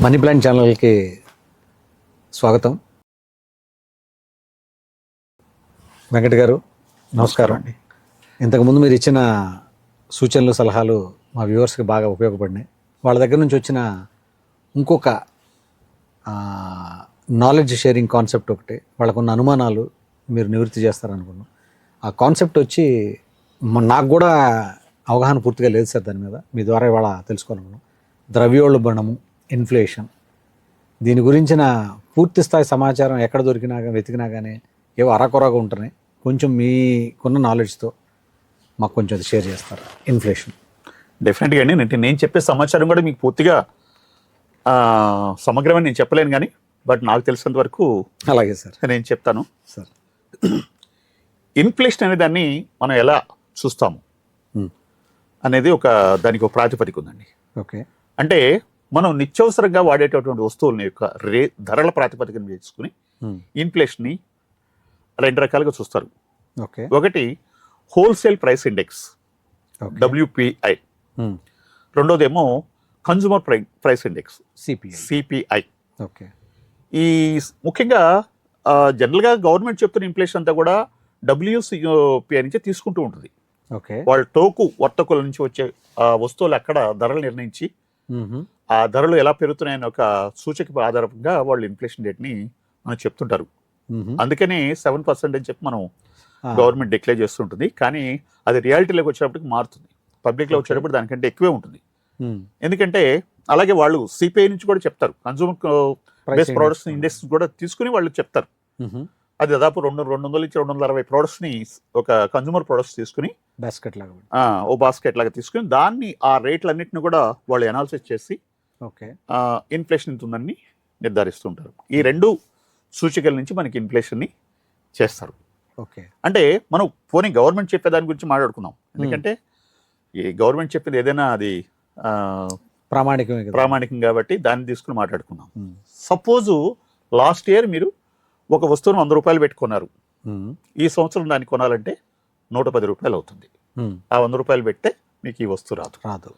Money plan ఛానల్కి స్వాగతం. వెంకట్ గారు నమస్కారం. అండి. ఇంతకుముందు మీరు ఇచ్చిన సూచనలు సలహాలు మా వ్యూవర్స్కి బాగా ఉపయోగపడినాయి. వాళ్ళ దగ్గర నుంచి వచ్చిన ఇంకొక నాలెడ్జ్ షేరింగ్ కాన్సెప్ట్ ఒకటి వాళ్ళకున్న అనుమానాలు మీరు నివృత్తి చేస్తారనుకున్నాం. ఆ కాన్సెప్ట్ వచ్చి నాకు కూడా అవగాహన పూర్తిగా లేదు సార్ దాని మీద. మీ ద్వారా ఇవాళ తెలుసుకోవాలనుకున్నాం. ద్రవ్యోల్బణము ఇన్ఫ్లేషన్. దీని గురించిన పూర్తి స్థాయి సమాచారం ఎక్కడ దొరికినా కానీ వెతికినా కానీ ఏవో అరకొరగా ఉంటున్నాయి. కొంచెం మీకున్న నాలెడ్జ్తో మాకు కొంచెం అది షేర్ చేస్తారు. ఇన్ఫ్లేషన్ డెఫినెట్గా అండి. నేను నేను చెప్పే సమాచారం కూడా మీకు పూర్తిగా సమగ్రమని నేను చెప్పలేను కానీ బట్ నాకు తెలిసినంత వరకు అలాగే సార్. నేను చెప్తాను. సార్. ఇన్ఫ్లేషన్ అనే దాన్ని మనం ఎలా చూస్తాము. అనేది ఒక దానికి ఒక ప్రాతిపదిక ఉందండి. ఓకే. అంటే మనం నిత్యవసరంగా వాడేటటువంటి వస్తువుల యొక్క రే ధరల ప్రాతిపదికను చేసుకుని ఇన్ఫ్లేషన్ని రెండు రకాలుగా చూస్తారు. ఓకే. ఒకటి wholesale price index WPI రెండోదేమో consumer price price index CPI CPI okay. ఈ ముఖ్యంగా జనరల్గా గవర్నమెంట్ చెప్తున్న ఇన్ఫ్లేషన్ అంతా కూడా డబ్ల్యూసిపిఐ నుంచే తీసుకుంటూ ఉంటుంది. ఓకే. వాళ్ళ టోకు వర్తకుల నుంచి వచ్చే వస్తువులు అక్కడ ధరలు నిర్ణయించి ఆ ధరలు ఎలా పెరుగుతున్నాయని ఒక సూచక ఆధారంగా వాళ్ళు ఇన్ఫ్లేషన్ రేట్ని మనం చెప్తుంటారు. అందుకని సెవెన్ పర్సెంట్ అని చెప్పి మనం గవర్నమెంట్ డిక్లేర్ చేస్తుంటుంది. కానీ అది రియాలిటీలోకి వచ్చేటప్పటికి మారుతుంది. పబ్లిక్లో. వచ్చేటప్పుడు దానికంటే ఎక్కువే ఉంటుంది. ఎందుకంటే అలాగే వాళ్ళు సిపిఐ నుంచి కూడా చెప్తారు. కన్సూమర్ బేస్ ప్రొడక్ట్స్ ఇండెక్స్ కూడా తీసుకుని వాళ్ళు చెప్తారు. అది దాదాపు రెండు రెండు వందల నుంచి రెండు వందల అరవై products ని ఒక కన్సూమర్ ప్రొడక్ట్స్ తీసుకుని బాస్కెట్ లాగా ఓ బాస్కెట్ లాగా తీసుకుని దాన్ని ఆ రేట్లన్నింటిని కూడా వాళ్ళు అనాలిసిస్ చేసి ఓకే. ఇన్ఫ్లేషన్ ఎంత ఉందని నిర్ధారిస్తుంటారు ఈ రెండు సూచికల నుంచి మనకి ఇన్ఫ్లేషన్ని చేస్తారు. ఓకే. అంటే మనం పోనీ గవర్నమెంట్ చెప్పే దాని గురించి మాట్లాడుకుందాం. ఎందుకంటే ఈ గవర్నమెంట్ చెప్పేది ఏదైనా అది కదా. ప్రామాణికం కాబట్టి దాన్ని తీసుకుని మాట్లాడుకుందాం. ఉమ్. సపోజు లాస్ట్ ఇయర్ మీరు ఒక వస్తువును వంద రూపాయలు పెట్టుకున్నారు. ఈ సంవత్సరం దాన్ని కొనాలంటే నూట పది రూపాయలు అవుతుంది. ఆ వంద రూపాయలు పెడితే మీకు ఈ వస్తువు రాదు. రాదు.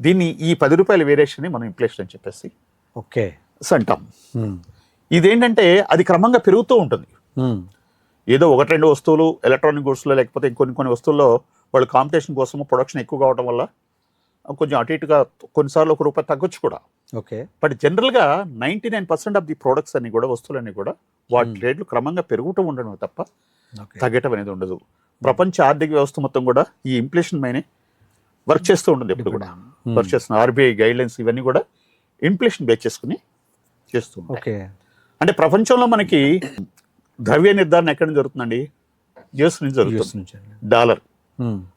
దీన్ని ఈ పది రూపాయల వేరియేషన్ మనం ఇన్ఫ్లేషన్ అని చెప్పేసి ఓకే. అంటాం ఉమ్. ఇదేంటంటే అది క్రమంగా పెరుగుతూ ఉంటుంది. ఏదో ఒకటి రెండు వస్తువులు ఎలక్ట్రానిక్ గూడ్స్లో లేకపోతే ఇంకొన్ని కొన్ని వస్తువుల్లో వాళ్ళు కాంపిటీషన్ కోసం ప్రొడక్షన్ ఎక్కువ కావడం వల్ల కొంచెం అటు ఇటుగా కొన్నిసార్లు ఒక రూపాయి తగ్గొచ్చు కూడా. ఓకే. బట్ జనరల్గా ninety nine percent of the products అన్ని కూడా వస్తువులన్నీ కూడా వాటి. రేట్లు క్రమంగా పెరుగుతూ ఉండడం తప్ప తగ్గటం అనేది ఉండదు ప్రపంచ ఆర్థిక వ్యవస్థ మొత్తం కూడా ఈ ఇంప్లేషన్ పైనే వర్క్ చేస్తూ ఉంటుంది ఎప్పుడు కూడా. వర్క్ చేస్తున్న ఆర్బీఐ గైడ్ లైన్స్ ఇవన్నీ కూడా ఇన్ఫ్లేషన్ బేస్ చేసుకుని చేస్తూ ఓకే అంటే ప్రపంచంలో మనకి ద్రవ్య నిర్ధారణ ఎక్కడి జరుగుతుందండి యుఎస్ నుంచి జరుగుతుంది. డాలర్.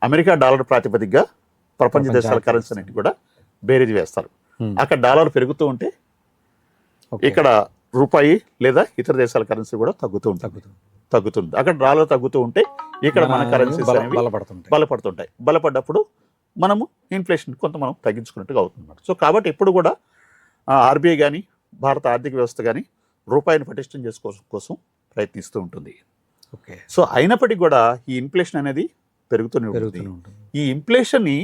అమెరికా డాలర్ ప్రాతిపదికగా ప్రపంచ దేశాల కరెన్సీ. అన్నిటి కూడా బేరీజ్ వేస్తారు. అక్కడ డాలర్ పెరుగుతూ ఉంటే. ఇక్కడ రూపాయి లేదా ఇతర దేశాల కరెన్సీ కూడా తగ్గుతూ ఉంటుంది తగ్గుతుంది. అక్కడ డాలర్ తగ్గుతూ ఉంటే ఇక్కడ మన అనేవి బలపడుతుంటాయి. బలపడుతుంటాయి. బలపడ్డప్పుడు మనము ఇన్ఫ్లేషన్ కొంత మనం తగ్గించుకున్నట్టుగా అవుతుంది సో కాబట్టి ఎప్పుడు కూడా ఆర్బీఐ కానీ భారత ఆర్థిక వ్యవస్థ కానీ రూపాయిని పటిష్టం చేసుకోవడం కోసం ప్రయత్నిస్తూ ఉంటుంది. ఓకే. సో అయినప్పటికీ కూడా ఈ ఇన్ఫ్లేషన్ అనేది పెరుగుతూనే ఉంటుంది. ఈ ఇన్ఫ్లేషన్ని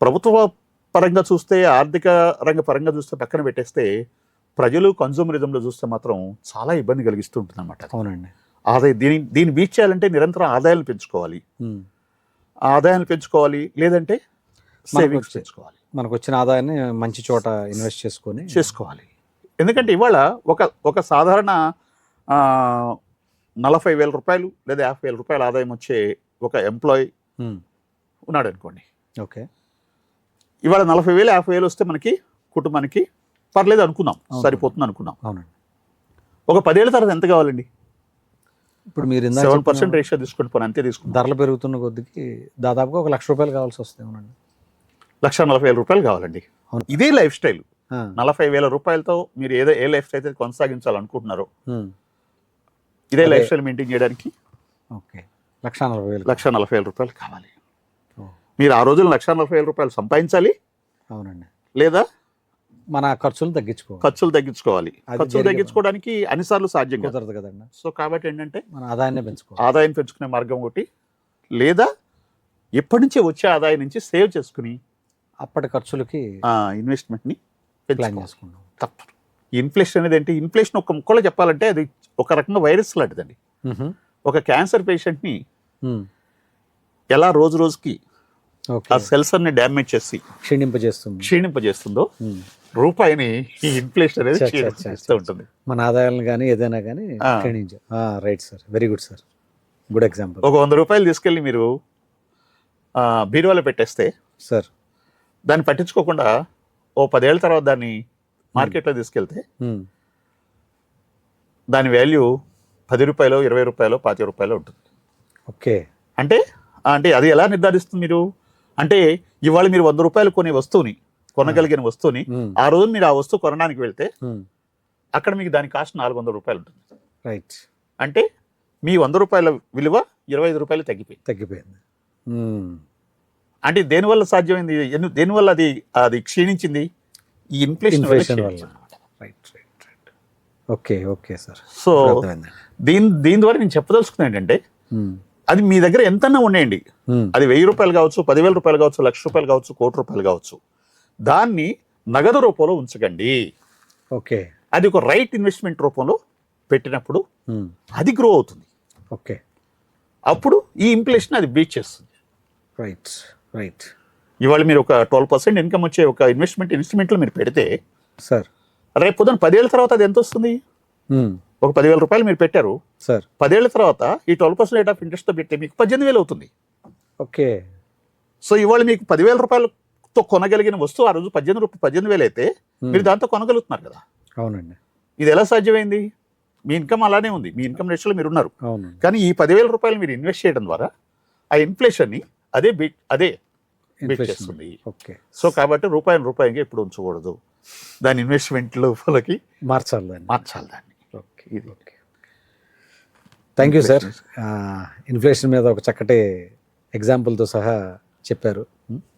ప్రభుత్వ పరంగా చూస్తే ఆర్థిక రంగ పరంగా చూస్తే పక్కన పెట్టేస్తే ప్రజలు కన్సూమరిజంలో చూస్తే మాత్రం చాలా ఇబ్బంది కలిగిస్తూ ఉంటుంది అనమాట అవునండి. ఆదాయం దీని దీన్ని బీచ్ చేయాలంటే నిరంతరం ఆదాయాలు పెంచుకోవాలి. ఉమ్. ఆ ఆదాయాలు పెంచుకోవాలి లేదంటే సేవింగ్స్ పెంచుకోవాలి. మనకు వచ్చిన ఆదాయాన్ని మంచి చోట ఇన్వెస్ట్ చేసుకొని చేసుకోవాలి. ఎందుకంటే ఇవాళ ఒక ఒక సాధారణ నలభై వేల రూపాయలు లేదా యాభై వేల రూపాయల ఆదాయం వచ్చే ఒక ఎంప్లాయీ. ఉన్నాడు అనుకోండి ఓకే. ఇవాళ నలభై వేలు యాభై వేలు వస్తే మనకి కుటుంబానికి పర్లేదు అనుకుందాం అవును. సరిపోతుంది అనుకుందాం అవునండి ఒక పదేళ్ళ తర్వాత ఎంత కావాలండి ఇప్పుడు మీరు సెవెన్ పర్సెంట్ రేషియో తీసుకుంటే పోనీ అంతే తీసుకుందాం ధరలు పెరుగుతున్న కొద్దికి దాదాపుగా ఒక లక్ష రూపాయలు కావాల్సి వస్తాయి అవునండి లక్ష నలభై వేల రూపాయలు కావాలండి. ఇదే లైఫ్ స్టైల్. నలభై వేల రూపాయలతో మీరు ఏదో ఏ లైఫ్ స్టైల్ అయితే కొనసాగించాలనుకుంటున్నారో. ఇదే. లైఫ్ స్టైల్ మెయింటైన్ చేయడానికి ఓకే లక్ష నలభై వేలు లక్ష నలభై వేల రూపాయలు కావాలి. మీరు ఆ రోజున లక్ష నలభై వేల రూపాయలు సంపాదించాలి అవునండి లేదా మన ఖర్చులు తగ్గించుకోవాలి. ఖర్చులు తగ్గించుకోవాలి. ఖర్చులు తగ్గించుకోవడానికి అన్నిసార్లు సాధ్యం కాదు. కుదరదు కదండి. సో కాబట్టి ఏంటంటే మన ఆదాయాన్ని పెంచుకోవాలి. ఆదాయం పెంచుకునే మార్గం ఒకటి లేదా ఎప్పటి నుంచే వచ్చే ఆదాయం నుంచి సేవ్ చేసుకుని అప్పటి ఖర్చులకి ఇన్వెస్ట్మెంట్ని ప్లాన్ చేసుకుంటాం తప్పదు. ఇన్ఫ్లేషన్ అనేది ఏంటి? ఇన్ఫ్లేషన్ ఒక ముక్కలో చెప్పాలంటే అది ఒక రకంగా వైరస్ లాంటిదండి. ఒక క్యాన్సర్ పేషెంట్ని. ఎలా రోజు రోజుకి ఆ సెల్స్ అన్ని డ్యామేజ్ చేసి క్షీణింపజేస్తుంది. క్షీణింపజేస్తుందో. రూపాయిని ఈ ఇన్ఫ్లేషన్ అనేది చ, చ, చ, క్షీణిస్తూ చ. ఉంటుంది. మన ఆదాయాలను కానీ ఏదైనా కానీ right sir very good sir good example ఒక వంద రూపాయలు తీసుకెళ్ళి మీరు బీరువాలో పెట్టేస్తే సార్ దాన్ని పట్టించుకోకుండా ఓ పదేళ్ళ తర్వాత దాన్ని మార్కెట్లో తీసుకెళ్తే మ్మ్. దాని వాల్యూ పది రూపాయలు ఇరవై రూపాయలు పాతిక రూపాయలు ఉంటుంది. ఓకే. అంటే అంటే అది ఎలా నిర్ధారిస్తుంది మీరు? అంటే ఇవాళ మీరు వంద రూపాయలు కొనే వస్తువుని కొనగలిగిన వస్తువుని. ఆ రోజు మీరు ఆ వస్తువు కొనడానికి వెళ్తే. అక్కడ మీకు దాని కాస్ట్ నాలుగు వందల రూపాయలు ఉంటుంది. రైట్. అంటే మీ వంద రూపాయల విలువ ఇరవై ఐదు రూపాయలు తగ్గిపోయింది. తగ్గిపోయింది. అంటే దేనివల్ల సాధ్యమైంది? దేనివల్ల అది అది క్షీణించింది? ఈ ఇన్ఫ్లేషన్ ఇన్ఫ్లేషన్ వల్ల. Right right right okay okay sir so దీని దీని ద్వారా నేను చెప్పదలుచుకున్నాను ఏంటంటే. అది మీ దగ్గర ఎంతన్నా మ్మ్. అది వెయ్యి రూపాయలు కావచ్చు పదివేల రూపాయలు కావచ్చు లక్ష రూపాయలు కావచ్చు కోటి రూపాయలు కావచ్చు. దాన్ని నగదు రూపంలో ఉంచకండి. ఓకే. అది ఒక రైట్ ఇన్వెస్ట్మెంట్ రూపంలో పెట్టినప్పుడు మ్మ్. అది గ్రో అవుతుంది. ఓకే. అప్పుడు ఈ ఇన్ఫ్లేషన్ అది బీట్ చేస్తుంది. రైట్ రైట్ ఇవాళ మీరు ఒక ట్వెల్వ్ పర్సెంట్ ఇన్కమ్ వచ్చే ఒక ఇన్వెస్ట్మెంట్ ఇన్స్ట్రుమెంట్లో మీరు పెడితే సార్ రేపు పొద్దున పదేళ్ళ తర్వాత అది ఎంత వస్తుంది? మ్మ్. ఒక పదివేల రూపాయలు మీరు పెట్టారు. సార్ పదేళ్ళ తర్వాత ఈ ట్వెల్వ్ పర్సెంట్ రేట్ ఆఫ్ ఇంట్రెస్ట్తో పెడితే మీకు పద్దెనిమిది వేలు అవుతుంది. ఓకే సో ఇవాళ మీకు పదివేల రూపాయలతో కొనగలిగిన వస్తువు ఆ రోజు పద్దెనిమిది రూపాయలు పద్దెనిమిది వేలు అయితే మీరు దాంతో కొనగలుగుతున్నారు కదా. అవునండి. ఇది ఎలా సాధ్యమైంది? మీ ఇన్కమ్ అలానే ఉంది. మీ ఇన్కమ్ రేషియోలో మీరు ఉన్నారు. కానీ ఈ పదివేల రూపాయలు మీరు ఇన్వెస్ట్ చేయడం ద్వారా ఆ ఇన్ఫ్లేషన్ని అదే బీట్ అదే బీట్ ఇన్ఫ్లేషన్ చేస్తుంది. ఓకే. సో కాబట్టి రూపాయిని రూపాయిగా ఎప్పుడు ఉంచకూడదు. దాని ఇన్వెస్ట్మెంట్ లోపలికి మార్చాలి దాన్ని. మార్చాలి దాన్ని. Okay. Okay. Thank you sir. Inflation మీద ఒక చక్కటి ఎగ్జాంపుల్తో సహా చెప్పారు.